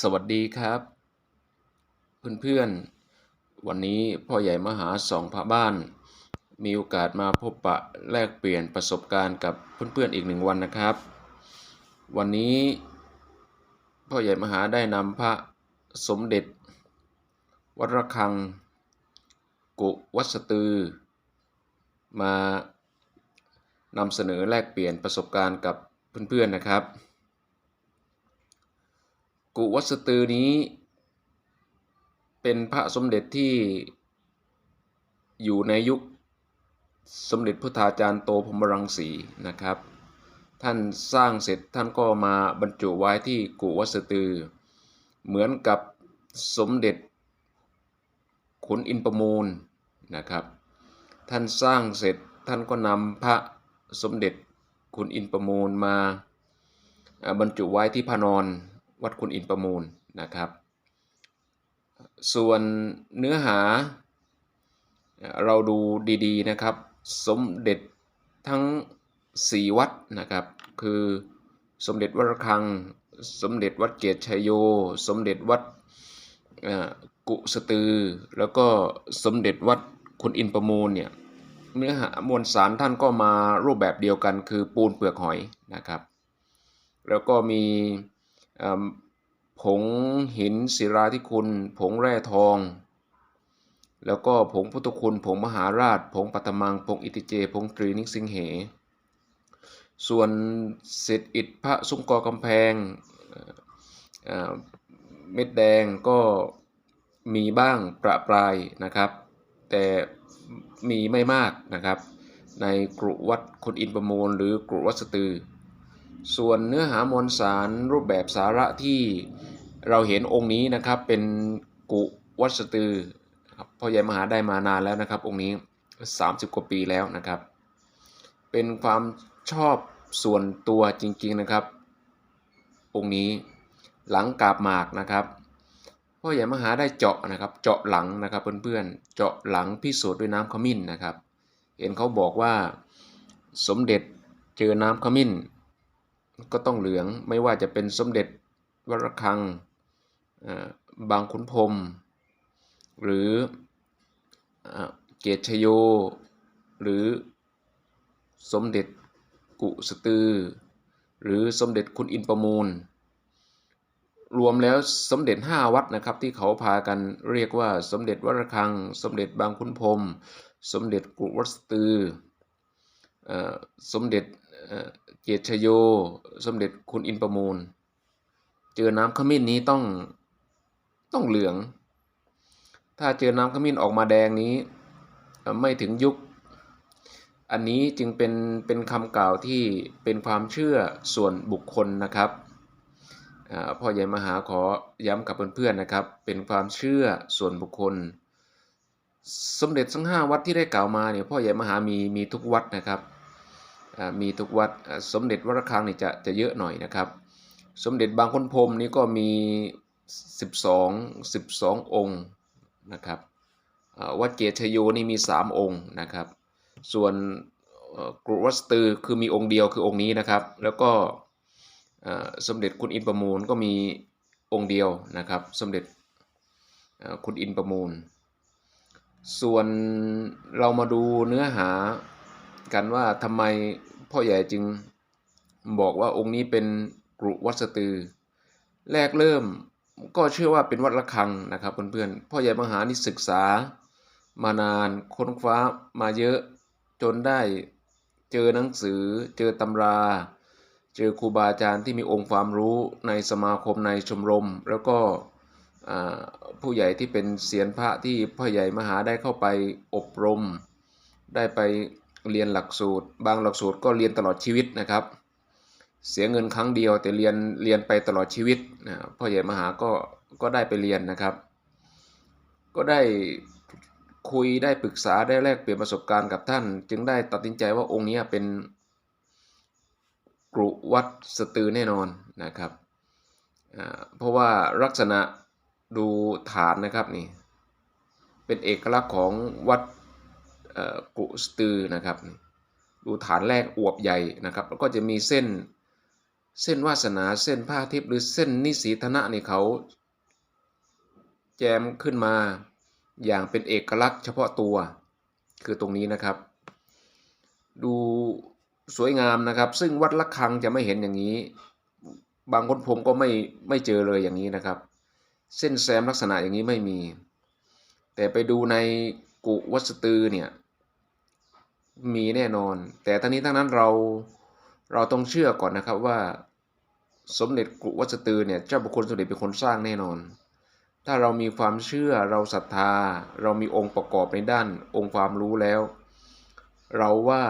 สวัสดีครับ เพื่อนๆ วันนี้พ่อใหญ่มหาสองพระบ้าน มีโอกาสมาพบปะแลกเปลี่ยนประสบการณ์กับเพื่อนๆอีกหนึ่งวันนะครับ วันนี้พ่อใหญ่มหาได้นำพระสมเด็จ วัดระฆัง กุวัสตือ มานำเสนอแลกเปลี่ยนประสบการณ์กับเพื่อนๆนะครับ กุวัสตือนี้ เป็นพระสมเด็จที่อยู่ในยุคสมเด็จพุทธาจารย์โตพรมรังสีนะครับ ท่านสร้างเสร็จท่านก็มาบรรจุไว้ที่กุวัสตือ เหมือนกับสมเด็จขุนอินประมูลนะครับ ท่านสร้างเสร็จท่านก็นำพระสมเด็จขุนอินประมูลมาอ่าบรรจุไว้ที่พระนอน วัดขุนอินประมูลนะครับ ส่วนเนื้อหาเราดูดีๆนะครับ สมเด็จทั้ง 4 วัดนะครับ คือสมเด็จวัดระฆัง สมเด็จวัดเกียรติชัยโย สมเด็จวัดกุสตือ แล้วก็สมเด็จวัดคุณอินประมูลเนี่ยเนื้อหามวลสารท่านก็มารูปแบบเดียวกันคือปูนเปลือกหอยนะครับ แล้วก็มี ผงหินศิราธิคุณ ผงแร่ทอง แล้วก็ผงพุทธคุณ ผงมหาราช ผงปัตตมัง ผงอิติเจ ผงตรีนิสิงเห ส่วนเศษอิฐพระซุ้มกอกำแพงเอ่อเอ่อเม็ดแดงก็มีบ้างประปรายนะครับ แต่มีไม่มากนะครับ ในกรุวัดคนอินประมูลหรือกรุวัดสตือ ส่วนเนื้อหามวลสารรูปแบบสาระที่เราเห็นองค์นี้นะครับเป็นกุวัสตือครับพ่อใหญ่มหาได้มานานแล้วนะครับ องค์นี้ 30 กว่าปีแล้วนะครับ เป็นความชอบส่วนตัวจริงๆนะครับ องค์นี้หลังกาบหมากนะครับพ่อใหญ่มหาได้เจาะนะครับ เจาะหลังนะครับเพื่อนๆเจาะหลังพิสูจน์ด้วยน้ำขมิ้นนะครับ เห็นเขาบอกว่าสมเด็จเจอน้ำขมิ้น ก็ต้องเหลืองไม่ว่าจะเป็นสมเด็จวัดระฆังบางขุนพรมหรือเกตชโย หรือสมเด็จกุสตือ หรือสมเด็จคุณอินประมูล รวมแล้วสมเด็จ 5 วัดนะครับที่เขาพากันเรียกว่าสมเด็จวัดระฆัง สมเด็จบางขุนพรมสมเด็จกุวัสตืออสมเด็จ กียรติชโย สมเด็จคุณอินประมูล เจอน้ำขมิ้นนี้ต้องต้องเหลือง ถ้าเจอน้ำขมิ้นออกมาแดงนี้ ไม่ถึงยุค อันนี้จึงเป็นเป็นคำกล่าวที่เป็นความเชื่อส่วนบุคคลนะครับพ่อใหญ่มหาขอย้ำกับเพื่อนๆนะครับ เป็นความเชื่อส่วนบุคคล สมเด็จทั้งห้าวัดที่ได้กล่าวมาเนี่ยพ่อใหญ่มหามีมีทุกวัดนะครับ มีทุกวัดสมเด็จวัดระฆังนี่จะจะเยอะหน่อยนะครับ สมเด็จบางคนพรมนี่ก็มี 12 12 องค์นะครับวัดเกตชโยนี่มี 3 องค์นะครับ ส่วนกรุวัดสตือคือมีองค์เดียวคือองค์นี้นะครับ แล้วก็สมเด็จคุณอินประมูลก็มีองค์เดียวนะครับ สมเด็จคุณอินประมูล ส่วนเรามาดูเนื้อหา กันว่าทำไมพ่อใหญ่จึงบอกว่าองค์นี้เป็นกรุวัดสตือ แรกเริ่มก็เชื่อว่าเป็นวัดระฆังนะครับเพื่อนๆพ่อใหญ่มหานี่ศึกษามานานค้นคว้ามาเยอะจนได้เจอหนังสือ เจอตำรา เจอครูบาอาจารย์ที่มีองค์ความรู้ในสมาคมในชมรม แล้วก็ผู้ใหญ่ที่เป็นเสียนพระที่พ่อใหญ่มหาได้เข้าไปอบรม ได้ไป เรียนหลักสูตร บางหลักสูตรก็เรียนตลอดชีวิตนะครับ เสียเงินครั้งเดียวแต่เรียนเรียนไปตลอดชีวิตนะพ่อใหญ่มหาก็ก็ได้ไปเรียนนะครับ ก็ได้คุยได้ปรึกษาได้แลกเปลี่ยนประสบการณ์กับท่าน จึงได้ตัดสินใจว่าองค์นี้เป็นกรุวัดสตือแน่นอนนะครับเพราะว่าลักษณะดูฐานนะครับนี่เป็นเอกลักษณ์ของวัด กุสตือนะครับ ดูฐานแรกอวบใหญ่นะครับ แล้วก็จะมีเส้นเส้นวาสนาเส้นผ้าทิพย์หรือเส้นนิสีธนะนี่เขา แจมขึ้นมาอย่างเป็นเอกลักษณ์เฉพาะตัว คือตรงนี้นะครับ ดูสวยงามนะครับ ซึ่งวัดละคังจะไม่เห็นอย่างนี้ บางคนผมก็ไม่ไม่เจอเลยอย่างนี้นะครับ เส้นแซมลักษณะอย่างนี้ไม่มี แต่ไปดูใน กุวัสตือเนี่ยมีแน่นอน แต่ทั้งนี้ทั้งนั้นเราเราต้องเชื่อก่อนนะครับว่าสมเด็จกุวัสตือเนี่ยเจ้าบุคคลสมเด็จเป็นคนสร้างแน่นอน ถ้าเรามีความเชื่อเราศรัทธา เรามีองค์ประกอบในด้านองค์ความรู้แล้ว เราว่า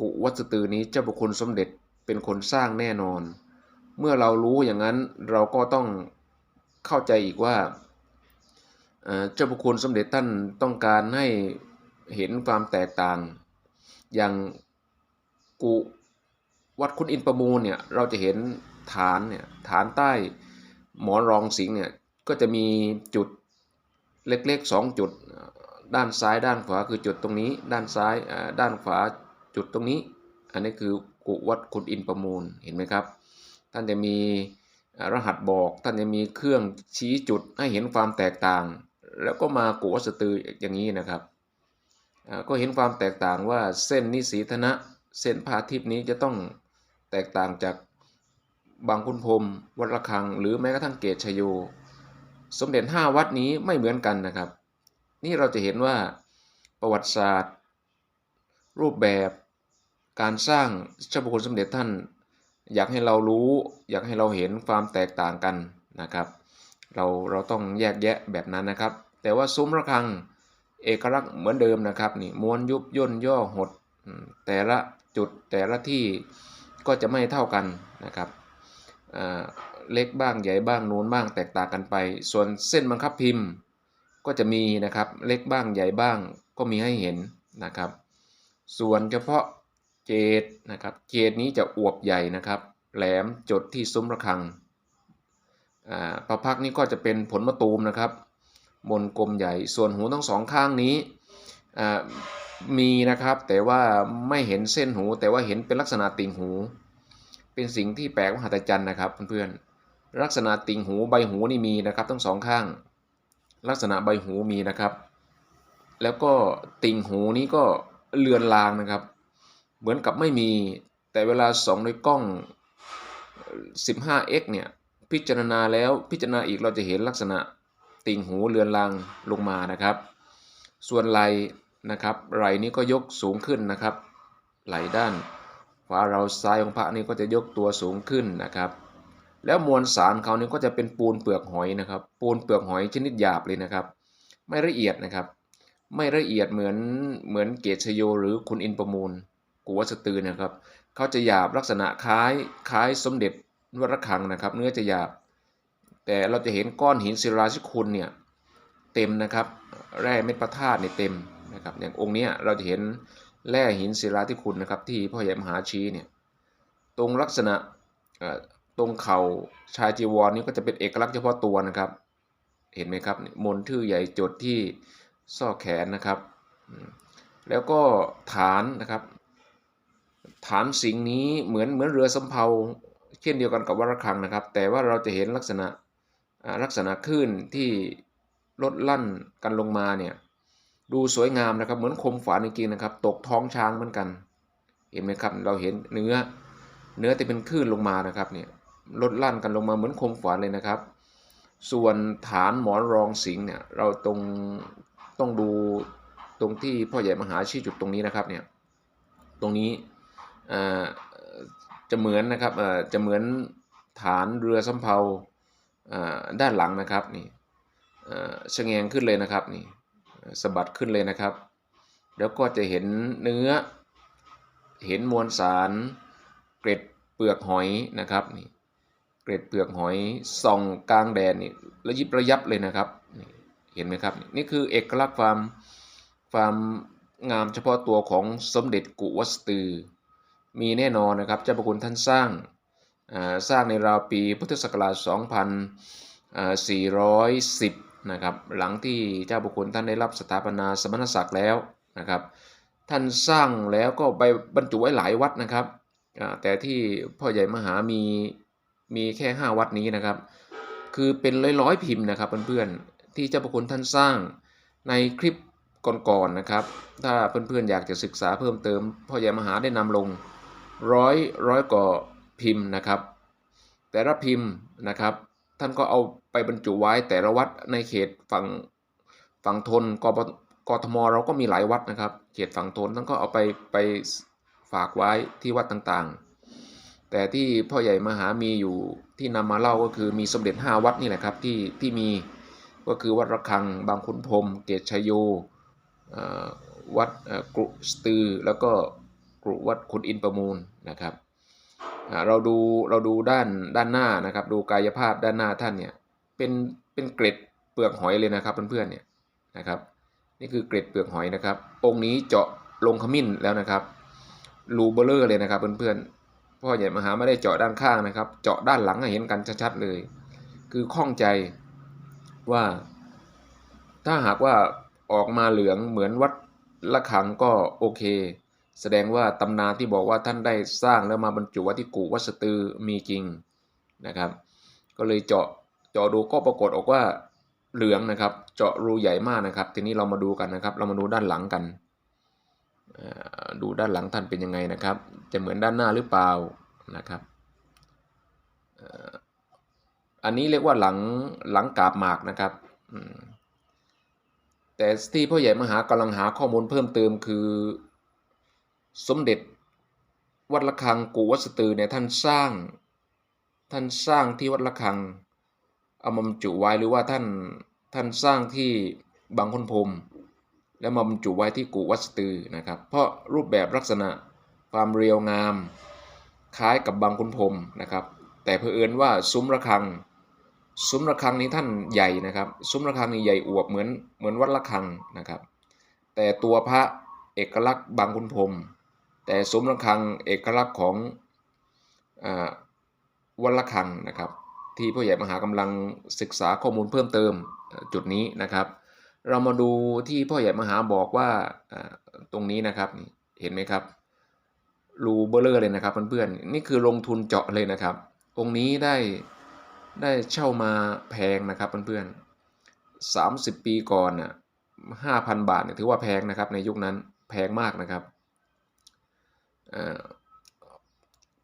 กุวัสตือนี้เจ้าบุคคลสมเด็จเป็นคนสร้างแน่นอน เมื่อเรารู้อย่างนั้นเราก็ต้องเข้าใจอีกว่า เจ้าบุคคลสมเด็จท่านต้องการให้เห็นความแตกต่าง อย่างกุวัดคุณอินประมูลเนี่ยเราจะเห็นฐานเนี่ยฐานใต้หมอนรองสิงเนี่ยก็จะมีจุดเล็กๆสองจุดด้านซ้ายด้านขวาคือจุดตรงนี้ ด้านซ้ายด้านขวาจุดตรงนี้ อันนี้คือกุวัดคุณอินประมูลเห็นไหมครับ ท่านจะมีรหัสบอกท่านจะมีเครื่องชี้จุดให้เห็นความแตกต่าง แล้วก็มากุวัสตืออย่างนี้นะครับก็เห็นความแตกต่างว่าเส้นนิสีธนะเส้นพาทิพนี้จะต้องแตกต่างจากบางคุณพรมวัดระฆัง หรือแม้กระทั่งเกตชโย สมเด็จห้าวัดนี้ไม่เหมือนกันนะครับ นี่เราจะเห็นว่าประวัติศาสตร์ รูปแบบการสร้างเจ้าบุคคลสมเด็จท่าน อยากให้เรารู้ อยากให้เราเห็นความแตกต่างกันนะครับ เราเราต้องแยกแยะแบบนั้นนะครับ แต่ว่าซุ้มระฆังเอกลักษณ์เหมือนเดิมนะครับนี่ม้วนยุบย่นย่อหด แต่ละจุดแต่ละที่ก็จะไม่เท่ากันนะครับเล็กบ้างใหญ่บ้างนูนบ้างแตกต่างกันไป ส่วนเส้นบังคับพิมพ์ก็จะมีนะครับเล็กบ้างใหญ่บ้างก็มีให้เห็นนะครับ ส่วนเฉพาะเจดนะครับเจดนี้จะอวบใหญ่นะครับ แหลมจดที่ซุ้มระฆัง ประพักนี้ก็จะเป็นผลมะตูมนะครับมนกลมใหญ่ส่วนหูทั้งสองข้างนี้มีนะครับแต่ว่าไม่เห็นเส้นหู แต่ว่าเห็นเป็นลักษณะติ่งหู เป็นสิ่งที่แปลกมหัศจรรย์นะครับเพื่อนๆลักษณะติ่งหูใบหูนี่มีนะครับทั้งสองข้าง ลักษณะใบหูมีนะครับ แล้วก็ติ่งหูนี้ก็เลือนลางนะครับ เหมือนกับไม่มี แต่เวลาส่องด้วยกล้อง 15x เนี่ย พิจารณาแล้วพิจารณาอีกเราจะเห็นลักษณะติ่งหูเลือนลางลงมานะครับ ส่วนไหลนะครับไหลนี้ก็ยกสูงขึ้นนะครับ ไหลด้านขวาเราซ้ายของพระนี่ก็จะยกตัวสูงขึ้นนะครับ แล้วมวลสารเขานี่ก็จะเป็นปูนเปลือกหอยนะครับ ปูนเปลือกหอยชนิดหยาบเลยนะครับ ไม่ละเอียดนะครับ ไม่ละเอียดเหมือนเหมือนเกตชโย หรือคุณอินประมูลกุวัสตือนะครับ เขาจะหยาบลักษณะคล้ายคล้ายสมเด็จ วัดระฆังนะครับ เนื้อจะหยาบ แต่เราจะเห็นก้อนหินศิลาชิคุณเนี่ยเต็มนะครับ แร่เม็ดพระธาตุเนี่ยเต็มนะครับ อย่างองค์นี้เราจะเห็นแร่หินศิลาธิคุณนะครับ ที่พ่อใหญ่มหาชี้เนี่ย ตรงลักษณะตรงเข่าชายจีวรนี้ก็จะเป็นเอกลักษณ์เฉพาะตัวนะครับ เห็นไหมครับมนทื่อใหญ่จดที่ซ่อแขนนะครับ แล้วก็ฐานนะครับ ฐานสิงนี้เหมือนเหมือนเรือสำเภา เช่นเดียวกันกับวัดระฆังนะครับ แต่ว่าเราจะเห็นลักษณะลักษณะคลื่นที่ลดลั่นกันลงมาเนี่ยดูสวยงามนะครับ เหมือนคมฝาจริงๆนะครับ ตกท้องช้างเหมือนกัน เห็นไหมครับ เราเห็นเนื้อเนื้อที่เป็นคลื่นลงมานะครับเนี่ยลดลั่นกันลงมาเหมือนคมฝาเลยนะครับ ส่วนฐานหมอนรองสิงเนี่ยเราตรงต้องดูตรงที่พ่อใหญ่มหาชี้จุดตรงนี้นะครับเนี่ยตรงนี้อ่า จะเหมือนนะครับเอ่อจะเหมือนฐานเรือสำเภาอ่าด้านหลังนะครับนี่เอ่อชะแงงขึ้นเลยนะครับนี่สะบัดขึ้นเลยนะครับ แล้วก็จะเห็นเนื้อ เห็นมวลสารเกร็ดเปลือกหอยนะครับนี่เกร็ดเปลือกหอยส่องกลางแดดนี่ระยิบระยับเลยนะครับนี่เห็นไหมครับนี่นี่คือเอกลักษณ์ความความงามเฉพาะตัวของสมเด็จกุวัสตือ มีแน่นอนนะครับเจ้าพระคุณท่านสร้างสร้างในราวปีพุทธศักราช 2410 นะครับ หลังที่เจ้าพระคุณท่านได้รับสถาปนาสมณศักดิ์แล้วนะครับ ท่านสร้างแล้วก็ไปบรรจุไว้หลายวัดนะครับ แต่ที่พ่อใหญ่มหามีมีแค่ 5 วัดนี้นะครับ คือเป็นร้อยๆพิมพ์นะครับเพื่อนๆที่เจ้าพระคุณท่านสร้างในคลิปก่อนๆนะครับ ถ้าเพื่อนๆอยากจะศึกษาเพิ่มเติมพ่อใหญ่มหาได้นำลง ร้อยร้อยกว่าพิมพ์นะครับ แต่ละพิมพ์นะครับ ท่านก็เอาไปบรรจุไว้แต่ละวัดในเขตฝั่งฝั่งทนกบกทมเราก็มีหลายวัดนะครับ เขตฝั่งทนท่านก็เอาไปไปฝากไว้ที่วัดต่างๆ แต่ที่พ่อใหญ่มหามีอยู่ที่นำมาเล่าก็คือมีสมเด็จ 5 วัดนี่แหละครับที่ที่มีก็คือวัดระฆังบางขุนพรมเกตชยโยวัดกรุสตือ แล้วก็กรุวัดขุนอินประมูล นะครับเราดูเราดูด้านด้านหน้านะครับ ดูกายภาพด้านหน้าท่านเนี่ยเป็นเป็นเกล็ดเปลือกหอยเลยนะครับเพื่อนๆเนี่ยนะครับ นี่คือเกล็ดเปลือกหอยนะครับ องค์นี้เจาะลงขมิ้นแล้วนะครับรูเบลเลอร์เลยนะครับเพื่อนๆพ่อใหญ่มหาไม่ได้เจาะด้านข้างนะครับ เจาะด้านหลังให้เห็นกันชัดๆเลย คือข้องใจว่า ถ้าหากว่าออกมาเหลืองเหมือนวัดละขังก็โอเค แสดงว่าตำนานที่บอกว่าท่านได้สร้างแล้วมาบรรจุไวัดที่กูวัสตือมีจริงนะครับ ก็เลยเจาะเจาะดูก็ปรากฏออกว่าเหลืองนะครับ เจาะรูใหญ่มากนะครับ ทีนี้เรามาดูกันนะครับ เรามาดูด้านหลังกันดูด้านหลังท่านเป็นยังไงนะครับ จะเหมือนด้านหน้าหรือเปล่านะครับอันนี้เรียกว่าหลังหลังกาบหมากนะครับแต่ที่พ่อใหญ่มหากำลังหาข้อมูลเพิ่มเติมคือ สมเด็จวัดระฆังกูวัดสตือเนี่ยท่านสร้าง ท่านสร้างที่วัดระฆังเอามาบรรจุไว้หรือว่าท่านท่านสร้างที่บางคนพรมแล้วมาบรรจุไว้ที่กูวัดสตือนะครับ เพราะรูปแบบลักษณะความเรียวงาม คล้ายกับบางคุณพรมนะครับ แต่เผอิญว่าซุ้มระฆัง ซุ้มระฆังนี้ท่านใหญ่นะครับ ซุ้มระฆังนี้ใหญ่อวบเหมือนเหมือนวัดระฆังนะครับ แต่ตัวพระเอกลักษณ์บางคุณพรม แต่ซุ้มระฆังเอกลักษณ์ของอวัดระฆังนะครับ ที่พ่อใหญ่มหากำลังศึกษาข้อมูลเพิ่มเติมจุดนี้นะครับ เรามาดูที่พ่อใหญ่มหาบอกว่าตรงนี้นะครับเห็นไหมครับรูเบลเลอร์เลยนะครับเพื่อนๆนี่คือลงทุนเจาะเลยนะครับ องค์นี้ได้ได้เช่ามาแพงนะครับเพื่อนๆสามสิบปีก่อนน่ะห้าพันบาทเนี่ยถือว่าแพงนะครับในยุคนั้นแพงมากนะครับ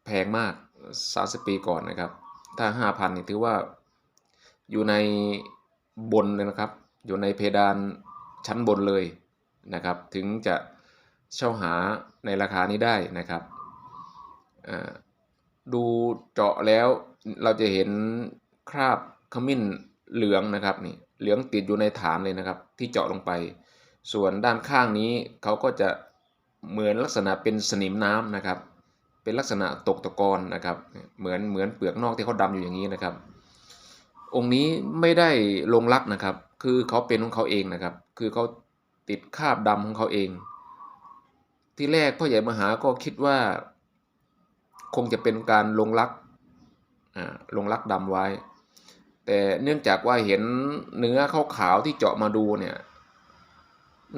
แพงมากสามสิบปีก่อนนะครับ ถ้าห้าพันนี่ถือว่าอยู่ในบนเลยนะครับ อยู่ในเพดานชั้นบนเลยนะครับ ถึงจะเช่าหาในราคานี้ได้นะครับ ดูเจาะแล้วเราจะเห็นคราบขมิ้นเหลืองนะครับนี่เหลืองติดอยู่ในฐานเลยนะครับ ที่เจาะลงไป ส่วนด้านข้างนี้เขาก็จะ เหมือนลักษณะเป็นสนิมน้ำนะครับ เป็นลักษณะตกตะกอนนะครับ เหมือนเหมือนเปลือกนอกที่เขาดำอยู่อย่างนี้นะครับ องค์นี้ไม่ได้ลงลักนะครับ คือเขาเป็นของเขาเองนะครับ คือเขาติดคราบดำของเขาเอง ที่แรกพ่อใหญ่มหาก็คิดว่า คงจะเป็นการลงลักลงลักดำไว้ แต่เนื่องจากว่าเห็นเนื้อขาวๆที่เจาะมาดูเนี่ย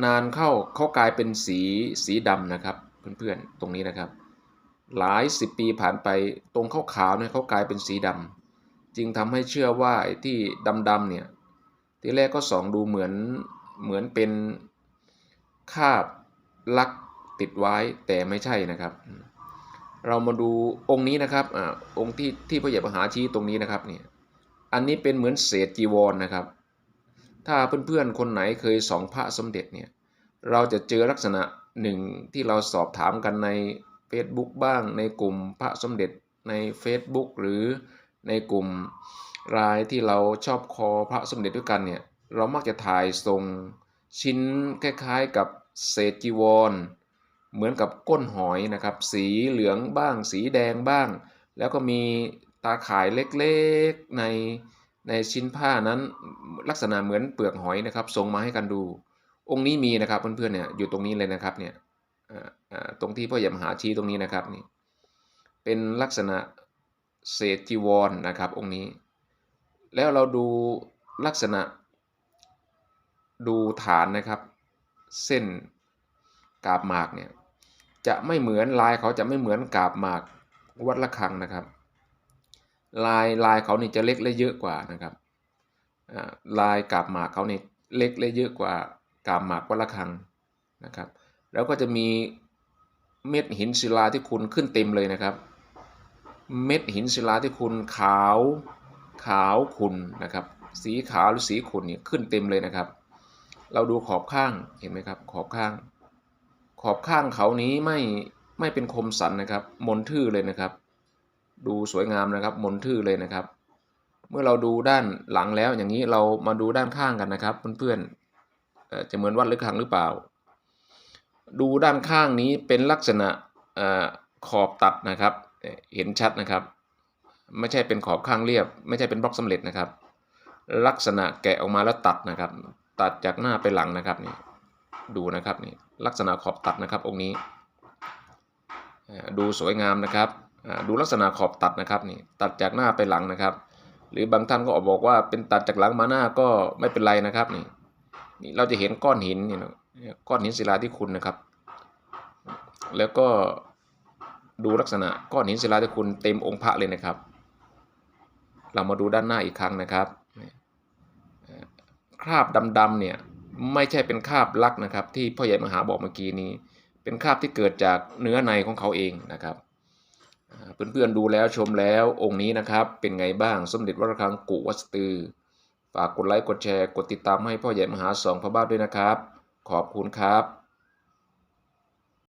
นานเข้าเขากลายเป็นสีสีดำนะครับ เพื่อนๆตรงนี้นะครับ หลายสิบปีผ่านไปตรงขาวๆเนี่ยเขากลายเป็นสีดำจึงทำให้เชื่อว่าไอ้ที่ดำๆเนี่ยที่แรกก็ส่องดูเหมือนเหมือนเป็นคาบลักติดไว้แต่ไม่ใช่นะครับ เรามาดูองค์นี้นะครับอ่าองค์ที่ที่พระเยามหาชี้ตรงนี้นะครับเนี่ยอันนี้เป็นเหมือนเศษจีวรนะครับ ถ้าเพื่อนๆคนไหนเคยส่องพระสมเด็จเนี่ยเราจะเจอลักษณะหนึ่งที่เราสอบถามกันใน Facebook บ้างในกลุ่มพระสมเด็จใน Facebook หรือในกลุ่มรายที่เราชอบคอพระสมเด็จด้วยกันเนี่ยเรามักจะถ่ายทรงชิ้นคล้ายๆกับเศษจีวร เหมือนกับก้นหอยนะครับ สีเหลืองบ้าง สีแดงบ้าง แล้วก็มีตาข่ายเล็กๆใน ในชิ้นผ้านั้นลักษณะเหมือนเปลือกหอยนะครับส่งมาให้กันดู องค์นี้มีนะครับเพื่อนๆเนี่ยอยู่ตรงนี้เลยนะครับเนี่ยตรงที่พ่อใหญ่มหาชี้ตรงนี้นะครับนี่เป็นลักษณะเศษจีวรนะครับองค์นี้ แล้วเราดูลักษณะดูฐานนะครับ เส้นกาบหมากเนี่ยจะไม่เหมือนลายเขาจะไม่เหมือนกาบหมากวัดละคังนะครับ ลายลายเขานี่จะเล็กและเยอะกว่านะครับลายกาบหมากเขานี่เล็กและเยอะกว่ากาบหมากวัละคังนะครับ แล้วก็จะมีเม็ดหินศิลาที่คุณขึ้นเต็มเลยนะครับ เม็ดหินศิลาที่คุณขาวขาวขุ่นนะครับ สีขาวหรือสีขุ่นเนี่ยขึ้นเต็มเลยนะครับ เราดูขอบข้างเห็นไหมครับ ขอบข้าง ขอบข้างเขานี้ไม่ไม่เป็นคมสันนะครับ มนทื่อเลยนะครับ ดูสวยงามนะครับ มนทื่อเลยนะครับ เมื่อเราดูด้านหลังแล้วอย่างนี้เรามาดูด้านข้างกันนะครับ เพื่อนๆจะเหมือนวัดหรือคังหรือเปล่า ดูด้านข้างนี้เป็นลักษณะอขอบตัดนะครับ เห็นชัดนะครับ ไม่ใช่เป็นขอบข้างเรียบ ไม่ใช่เป็นบล็อกสำเร็จนะครับ ลักษณะแกะออกมาแล้วตัดนะครับ ตัดจากหน้าไปหลังนะครับนี่ดูนะครับนี่ลักษณะขอบตัดนะครับองค์นี้ ดูสวยงามนะครับ ดูลักษณะขอบตัดนะครับนี่ตัดจากหน้าไปหลังนะครับ หรือบางท่านก็ออกบอกว่าเป็นตัดจากหลังมาหน้าก็ไม่เป็นไรนะครับนี่นี่เราจะเห็นก้อนหินนี่นะก้อนหินศิลาที่คุณนะครับ แล้วก็ดูลักษณะก้อนหินศิลาที่คุณเต็มองค์พระเลยนะครับ เรามาดูด้านหน้าอีกครั้งนะครับคราบดำๆเนี่ยไม่ใช่เป็นคราบลักนะครับ ที่พ่อใหญ่มหาบอกเมื่อกี้นี้ เป็นคราบที่เกิดจากเนื้อในของเขาเองนะครับ เพื่อนๆดูแล้วชมแล้วองค์นี้นะครับ เป็นไงบ้างสมเด็จวัดระฆังกุวัสตือ ฝากกดไลค์กดแชร์ กดติดตามให้พ่อใหญ่มหาสองพระบาทด้วยนะครับ ขอบคุณครับ